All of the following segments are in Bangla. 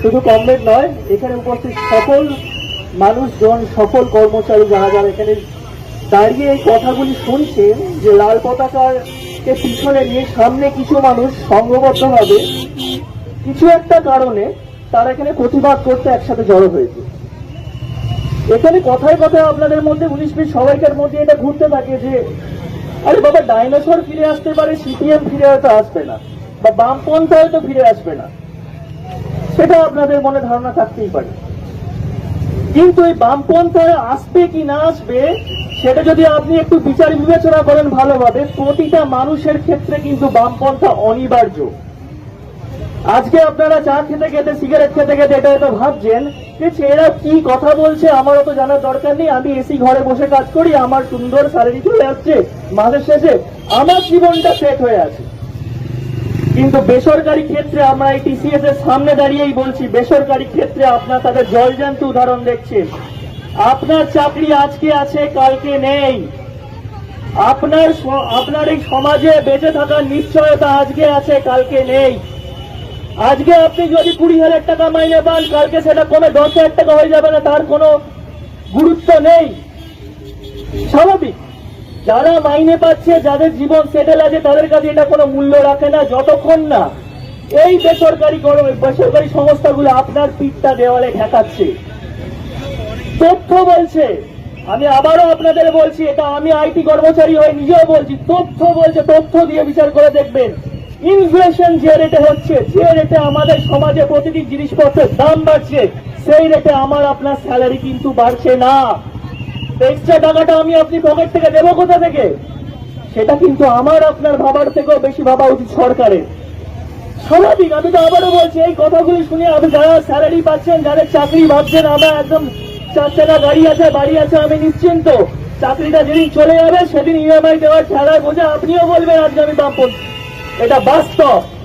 শুধু কমরেড নয়, এখানে উপস্থিত সকল মানুষজন, সকল কর্মচারী যারা যারা এখানে দাঁড়িয়ে এই কথাগুলি শুনছেন, যে লাল পতাকাকে পিছনে নিয়ে সামনে কিছু মানুষ সংঘবদ্ধভাবে কিছু একটা কারণে তারা এখানে প্রতিবাদ করতে একসাথে জড়ো হয়েছে। এখানে কথায় কথায় আপনাদের মধ্যে উনিশ বিশ সবাইকার মধ্যে এটা ঘুরতে থাকে যে, আরে বাবা, ডাইনোসর ফিরে আসতে পারে, সিপিএম ফিরে হয়তো আসবে না, বা বামপন্থা হয়তো ফিরে আসবে না। সেটা আপনাদের মনে ধারণা থাকতেই পারে। কিন্তু এই বামপন্থা আসবে কি না আসবে, সেটা যদি আপনি একটু বিচার বিবেচনা করেন ভালোভাবে, প্রতিটা মানুষের ক্ষেত্রে কিন্তু বামপন্থা অনিবার্য। আজকে আপনারা চা খেতে খেতে, সিগারেট খেতে খেতে এটা হয়তো ভাবছেন যে এরা কি কথা বলছে আমারও তো জানার দরকার নেই, আমি এসি ঘরে বসে কাজ করি, আমার সুন্দর স্যালারি চলে যাচ্ছে, মাসের শেষে আমার জীবনটা সেট হয়ে আছে। কিন্তু বেসরকারি ক্ষেত্রে আমরা এই টিসিএস এর সামনে দাঁড়িয়েই বলছি, বেসরকারি ক্ষেত্রে আপনার তাদের জলজান্ত উদাহরণ দেখছেন আপনার চাকরি আজকে আছে, কালকে নেই। আপনার আপনার এই সমাজে বেঁচে থাকার নিশ্চয়তা আজকে আছে, কালকে নেই। আজকে আপনি যদি কুড়ি হাজার টাকা মাইনে পান, কালকে সেটা কমে দশ হাজার টাকা হয়ে যাবে না, তার কোনো গুরুত্ব নেই। স্বাভাবিক। যারা মাইনে পাচ্ছে, যাদের জীবন সেটেল আছে, তাদের কাছে এটা কোনো মূল্য রাখে না, যতক্ষণ না এই বেসরকারি বেসরকারি সংস্থাগুলো আপনার পিঠটা দেওয়ালে ঠেকাচ্ছে। তথ্য বলছে, আমি আবারও আপনাদের বলছি, এটা আমি আইটি কর্মচারী হয়ে নিজেও বলছি, তথ্য বলছে, তথ্য দিয়ে বিচার করে দেখবেন। ইনফ্লেশন যে রেটে হচ্ছে, যে রেটে আমাদের সমাজে প্রতিটি জিনিসপত্রের দাম বাড়ছে, সেই রেটে আমার আপনার স্যালারি কিন্তু বাড়ছে না। এক্সট্রা টাকাটা আমি আপনি পকেট থেকে দেবো কোথা থেকে? সেটা কিন্তু আমার, আপনার ভাবার থেকেও বেশি ভাবা উচিত সরকারের। স্বাভাবিক, আমি তো আবারও বলছি, এই কথাগুলি শুনে আপনি যারা স্যালারি পাচ্ছেন যাদের চাকরি ভাবছেন, আমরা একদম চার চাকা গাড়ি আছে, বাড়ি আছে, আমি নিশ্চিন্ত। চাকরিটা যেদিন চলে যাবে, সেদিন ইএমআই দেওয়ার ঠেলায় বোঝা আপনিও বলবেন আজকে আমি বামপন্থী। এটা বাস্তব।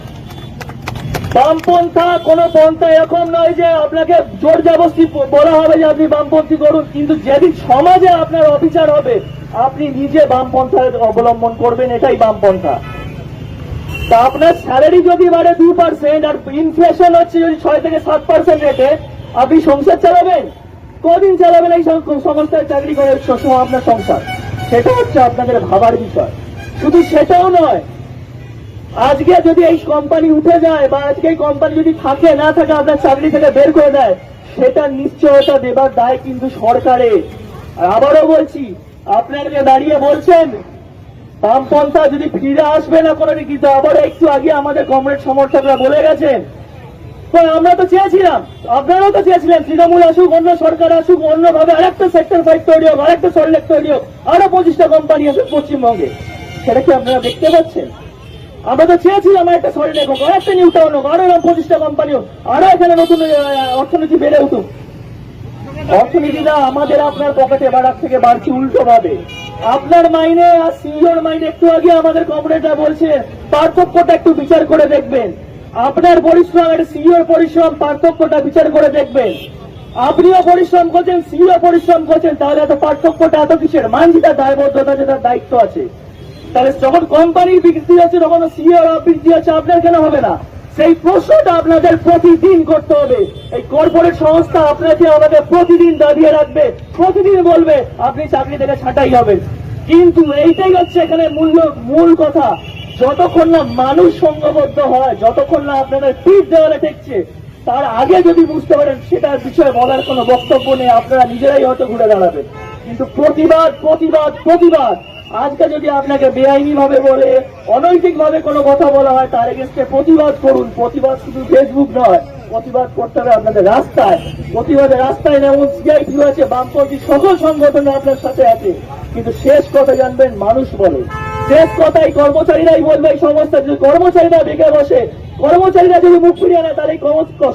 বামপন্থা কোন পন্থা এরকম নয় যে আপনাকে জোর জবস্তি বলা হবে যে আপনি বামপন্থী করুন, কিন্তু যেদিন সমাজে আপনার অবিচার হবে, আপনি নিজে বামপন্থা অবলম্বন করবেন, এটাই বামপন্থা। তা আপনার স্যালারি যদি বাড়ে দু পার্সেন্ট আর ইনফ্লেশন হচ্ছে যদি ছয় থেকে সাত পার্সেন্ট রেটে, আপনি সংসার চালাবেন? কদিন চালাবেন এই সংস্থায় চাকরি করে সবসময় আপনার সংসার? সেটা হচ্ছে আপনাদের ভাবার বিষয়। শুধু সেটাও নয় আজকে যদি এই কোম্পানি উঠে যায় বা আজকে এই কোম্পানি যদি থাকে, না থাকে আপনার চাকরি থেকে বের করে দেয়, সেটা নিশ্চয়তা দেবার দায় কিন্তু সরকারের। আর আবারও বলছি আপনাকে দাঁড়িয়ে বলছেন, বামপন্থা যদি ফিরে আসবে না কোনো কিন্তু আবার একটু আগে আমাদের কমরেড সমর্থকরা বলে গেছেন। আমরা তো চেয়েছিলাম, আপনারাও তো চেয়েছিলেন, তৃণমূল আসুক, অন্য সরকার আসুক, অন্যভাবে আরেকটা সেক্টর ফাইভ তৈরি হোক, আরেকটা সল্লেক তৈরি হোক আরও পঁচিশটা কোম্পানি আসুক পশ্চিমবঙ্গে। সেটা কি আপনারা দেখতে পাচ্ছেন? আমরা তো চেয়েছিলাম একটা সল্লেক হোক আরেকটা নিউ টাউন হোক আরও এরকম পঁচিশটা কোম্পানি হোক আরও এখানে নতুন অর্থনীতি বেড়ে উঠুক। অর্থনীতিটা আমাদের আপনার পকেটে বাড়ার থেকে বাড়ছে উল্টো ভাবে আপনার মাইনে আর সিইওর মাইনে একটু আগে আমাদের কমরেডরা বলছে, পার্থক্যটা একটু বিচার করে দেখবেন। আপনার পরিশ্রম আর সিইওর পরিশ্রম, পার্থক্যটা বিচার করে দেখবেন। আপনিও পরিশ্রম করছেন সিইও পরিশ্রম করছেন, তাহলে এত পার্থক্যটা, এত কিসের? মানজিটা দায়বদ্ধতা যেটা দায়িত্ব আছে। তাহলে যখন কোম্পানির বৃদ্ধি হচ্ছে তখন সিইওর বৃদ্ধি হচ্ছে আপনার কেন হবে না? সেই প্রশ্নটা আপনাদের প্রতিদিন করতে হবে। এই কর্পোরেট সংস্থা আপনাকে আমাদের প্রতিদিন দাবিয়ে রাখবে, প্রতিদিন বলবে, আপনি চাকরি থেকে ছাঁটাই হবেন। কিন্তু এইটাই হচ্ছে এখানে মূল্য, মূল কথা। যতক্ষণ না মানুষ সংঘবদ্ধ হয়, যতক্ষণ না আপনাদের পিঠ দেওয়ালে ঠেকছে, তার আগে যদি বুঝতে পারেন, সেটার বিষয়ে বলার কোনো বক্তব্য নেই, আপনারা নিজেরাই হয়তো ঘুরে দাঁড়াবেন। কিন্তু প্রতিবাদ প্রতিবাদ প্রতিবাদ আজকে যদি আপনাকে বেআইনি ভাবে বলে অনৈতিক ভাবে কোনো কথা বলা হয়, তার এগেনস্টে প্রতিবাদ করুন। প্রতিবাদ শুধু ফেসবুক নয়, প্রতিবাদ করতে হবে আপনাদের রাস্তায়। প্রতিবাদের রাস্তায় যেমন সিআইটি আছে, বামপন্থী সকল সংগঠন আপনার সাথে আছে। কিন্তু শেষ কথা জানবেন, মানুষ বলে। শেষ কথাই কর্মচারীরাই বলবে, এই সংস্থা যদি কর্মচারীরা বেঁকে বসে, কর্মচারীরা যদি মুখ ফিরিয়ে তাহলে এই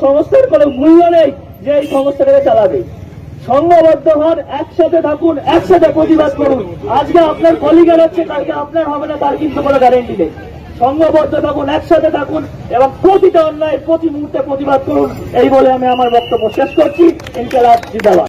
সংস্থার কোনো মূল্য নেই যে এই সংস্থাটাকে চালাবে। সংঘবদ্ধ হন, একসাথে থাকুন, একসাথে প্রতিবাদ করুন। আজকে আপনার কলিগের হচ্ছে, কালকে আপনার হবে না, তার কিন্তু কোনো গ্যারেন্টি নেই। সংঘবদ্ধ থাকুন, একসাথে থাকুন এবং প্রতিটা অন্যায়, প্রতি মুহূর্তে প্রতিবাদ করুন। এই বলে আমি আমার বক্তব্য শেষ করছি। ইনশাল্লাহ জিন্দাবাদ।